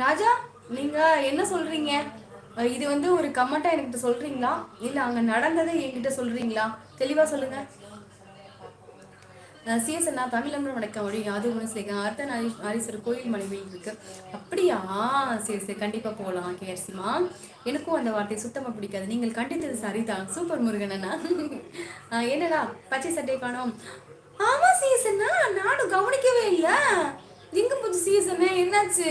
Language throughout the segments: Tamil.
ராஜா நீங்க என்ன சொல்றீங்க? இது வந்து ஒரு கமெண்டா என்கிட்ட சொல்றீங்களா? இல்ல அங்க நடந்ததை என்கிட்ட சொல்றீங்களா? தெளிவா சொல்லுங்க. சிஎஸ் அண்ணா தமிழ் வணக்கம். மொழி அது ஒன்று சேர்க்க அர்த்த நாரீஸ்வரர் கோயில் மனைவி இருக்கு. அப்படியா? சரி சரி கண்டிப்பாக போகலாம் கேர்சிமா எனக்கும் அந்த வார்த்தை சுத்தமாக பிடிக்காது. நீங்கள் கண்டித்தது சரிதான். சூப்பர் முருகன் அண்ணா. என்னடா பச்சை சட்டை காணோம்? ஆமாம் சிஎஸ் அண்ணா நானும் கவனிக்கவே இல்லை. எங்கே போச்சு சிஎஸ் அண்ணா என்னாச்சு?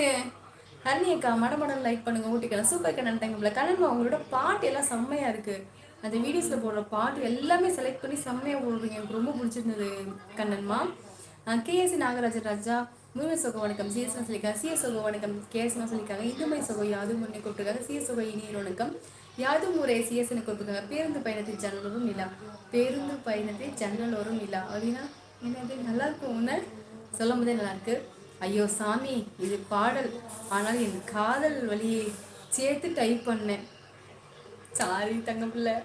கண்ணியக்கா மடமடம் லைக் பண்ணுங்க ஊட்டிக்கலாம் சூப்பர் கண்ணன் தேங்கப்பில்ல கண்ணன்மா உங்களோட பாட்டு எல்லாம் செம்மையா இருக்கு. அந்த வீடியோஸ்ல போடுற பாட்டு எல்லாமே செலக்ட் பண்ணி செம்மையா போடுறீங்க. எனக்கு ரொம்ப பிடிச்சிருந்தது கண்ணன்மா கேஎஸ்சி நாகராஜன் ராஜா முருகன் சொகோ வணக்கம் சிஎஸ் சொல்லியிருக்காங்க. சிஎஸ் சொகோ வணக்கம் கேஎஸ் சொல்லியிருக்காங்க. இந்துமை சொகோ யாதும் முன்னே கூப்பிட்டுருக்காங்க. சிஎஸ் சொகோ இனியர் வணக்கம். யாதும் முறை சிஎஸ்னு கூப்பிட்டுருக்காங்க. பேருந்து பயணத்தில் ஜன்னலோரும் இல்லா பேருந்து பயணத்தில் ஜன்னலோரும் இல்லா அப்படின்னா என்னது? நல்லா இருக்கும் ஒன்று சொல்லும் போதே நல்லாயிருக்கு ஐயோ சாமி இது பாடல். ஆனால் என் காதல் வழியை சேர்த்து டைப் பண்ணேன். சாரி தங்க பிள்ளை.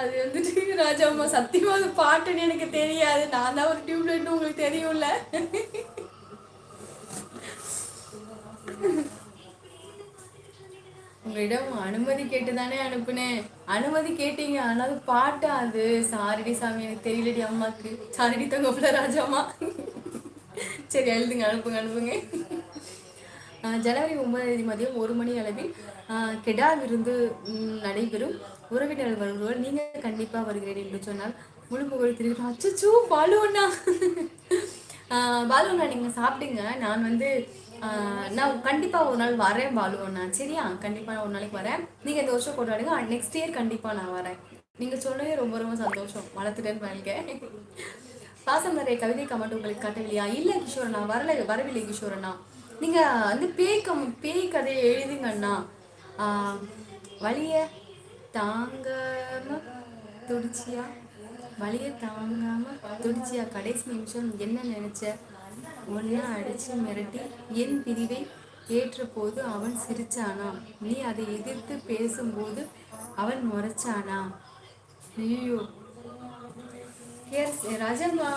அது வந்துட்டு ராஜாம்மா சத்தியமாக அது பாட்டுன்னு எனக்கு தெரியாது. நான் தான் ஒரு டியூப்லைட்னு உங்களுக்கு தெரியும்ல. உங்களிடம் அனுமதி கேட்டு தானே அனுப்புனேன். அனுமதி கேட்டீங்க ஆனால் அது பாட்டா அது? சாரிடி சாமி எனக்கு தெரியலடி அம்மாக்கு. சாரிடி தங்க ராஜா அம்மா. சரி எழுதுங்க அனுப்புங்க அனுப்புங்க. ஜனவரி ஒன்பதாம் தேதி மதியம் ஒரு மணி அளவில் கெடா விருந்து நடைபெறும் உறவினர் வருவார்கள் நீங்கள் கண்டிப்பாக வருகிறேன் என்று சொன்னால் முழு புகழ் திருக்கிறோம் அச்சோ பாலு அண்ணா. நீங்கள் பாலு அண்ணா சாப்பிடுங்க. நான் வந்து நான் கண்டிப்பாக ஒரு நாள் வரேன் பாலு அண்ணா. சரியா? கண்டிப்பாக நான் ஒரு நாளைக்கு வரேன். நீங்கள் இந்த வருஷம் கொண்டாடுங்க. நெக்ஸ்ட் இயர் கண்டிப்பா நான் வரேன். நீங்கள் சொன்னதே ரொம்ப ரொம்ப சந்தோஷம். வளர்த்துட்டேன்னு பாருங்க. பாசம் நிறைய கவிதை கமெண்ட் உங்களுக்கு காட்டவில்லையா? இல்லை கிஷோரண்ணா. வரல வரவில்லை கிஷோரண்ணா. நீங்கள் வந்து பேய் கம் பேய் கதையை எழுதுங்கண்ணா வழிய தாங்காம துடிச்சியா? வழிய தாங்காம துடிச்சியா? கடைசி நிமிஷம் என்ன நினைச்ச? ஒன்னா அடிச்சு மிரட்டி என் பிரிவை ஏற்ற போது அவன் சிரிச்சானா? நீ அதை எதிர்த்து பேசும்போது அவன் முறைச்சானா? ஐயோ எஸ் ராஜம்மா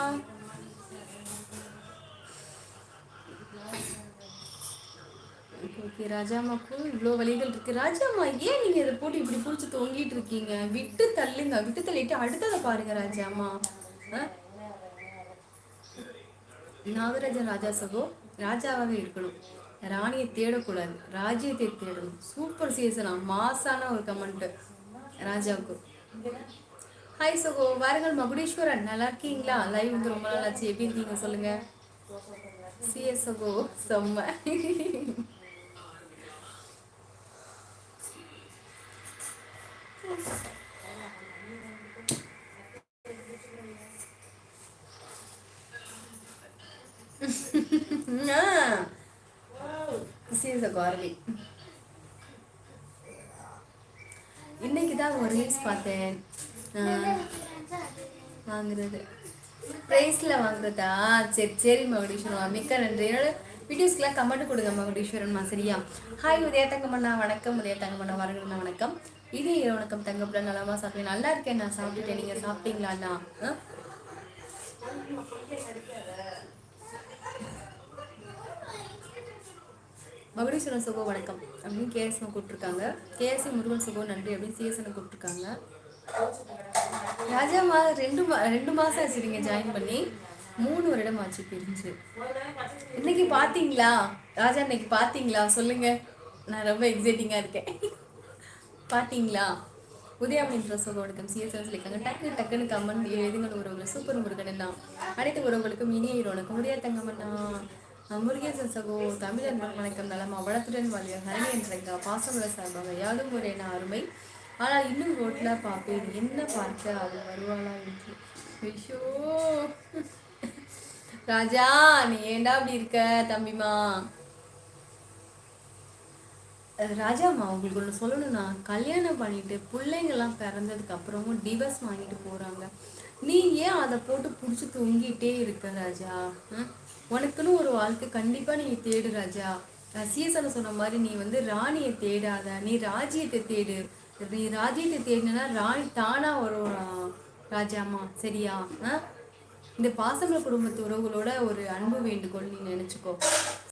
ஓகே ராஜாமாக்கு இவ்வளோ வழிகள் இருக்கு. ராஜாமா ஏன் நீங்க இதை போட்டு இப்படி பிடிச்சி தொங்கிட்டு இருக்கீங்க? விட்டு தள்ளுங்க. விட்டு தள்ளிட்டு அடுத்ததை பாருங்க ராஜாமா நாகராஜன் ராஜா சகோ ராஜாவாக இருக்கணும். ராணியை தேடக்கூடாது. ராஜ்யத்தை தேடணும். சூப்பர் சீசனா மாசான ஒரு கமெண்ட் ராஜாவுக்கு. ஹாய் சகோ. வாருங்கள் மகுடேஸ்வரன். நல்லா இருக்கீங்களா? லைவ் வந்து ரொம்ப நாள் ஆச்சு எப்படி இருக்கீங்க? சொல்லுங்க. சிஎஸ் சகோ. செம்ம. சிஎஸ் சகோ அரவி இன்னைக்கு தான் ஒரு ரீல்ஸ் பார்த்தேன். வாங்குறது. ப்ரைஸில் வாங்குறதா? சரி சரி மகுடீஸ்வரன். மிக்க நன்றி. என்னோட வீடியோஸ்க்கெலாம் கமெண்ட் கொடுங்க மகுடீஸ்வரன்மா சரியா ஹாய் உதய தங்கமண்ணா. வணக்கம் உதய தங்கமண்ணா. வரணும்னா வணக்கம். இது வணக்கம் தங்கப்பட நலமா சாப்பிட்டேன் நல்லா இருக்கேன் நான் சாப்பிட்டுட்டேன். நீங்கள் சாப்பிட்டீங்களாண்ணா? மகுடீஸ்வரன் சுகோ வணக்கம். அப்படின்னு கேஎஸ்எம் கூப்பிட்டுருக்காங்க. கேஎஸ்சி முருகன் சுகோ நன்றி அப்படின்னு சிஎஸ்என் ராஜா மா ரெண்டு மா ரெண்டு மாதம் ஆச்சு நீங்கள் ஜாயின் பண்ணி. மூணு வருடம் ஆச்சு பிரிஞ்சு இன்னைக்கு பார்த்தீங்களா ராஜா இன்னைக்கு பார்த்தீங்களா சொல்லுங்க. நான் ரொம்ப எக்ஸைட்டிங்காக இருக்கேன். பாத்தீங்களா? உதயாமணின்ற சுக வணக்கம் சிஎஸ்எல் சொல்லியிருக்காங்க. டக்கு டக்குன்னு கம்மன் எழுதுங்கள் உறவுகள் சூப்பர் முருகன் எல்லாம் அனைத்து உறவுகளுக்கும் இனிய இரு வணக்கம் உதய தங்கமண்ணா முருகேசன் சகோ தமிழ் அன்பன் வணக்கம். நலமா வளத்துடன் வாழிய ஹரணி என்றங்க பாசமுள்ள சார்பாக யாரும் ஒரே அருமை. ஆனால் இன்னும் ரோட்ல பார்ப்பேன். என்ன பார்க்க அவள் வருவாளா இருக்கு. ஐயோ. ராஜா நீ ஏண்டா அப்படி இருக்க தம்பிமா அஹ் ராஜாம்மா உங்களுக்கு ஒன்று சொல்லணும்னா கல்யாணம் பண்ணிட்டு பிள்ளைங்கள்லாம் பிறந்ததுக்கு அப்புறமும் டிவர்ஸ் வாங்கிட்டு போறாங்க. நீ ஏன் அதை போட்டு பிடிச்சி தொங்கிட்டே இருக்க ராஜா? உனக்குன்னு ஒரு வாழ்க்கை கண்டிப்பா நீ தேடு ராஜா. சீசனை சொன்ன மாதிரி நீ வந்து ராணியை தேடாத நீ ராஜ்யத்தை தேடு. இப்படி ராஜ்யத்தை தேடினா ராணி தானா வரும் ரா- சரியா? இந்த பாசமல குடும்பத்து உறவுகளோட ஒரு அன்பு வேண்டுகோள் நீ நினைச்சுக்கோ.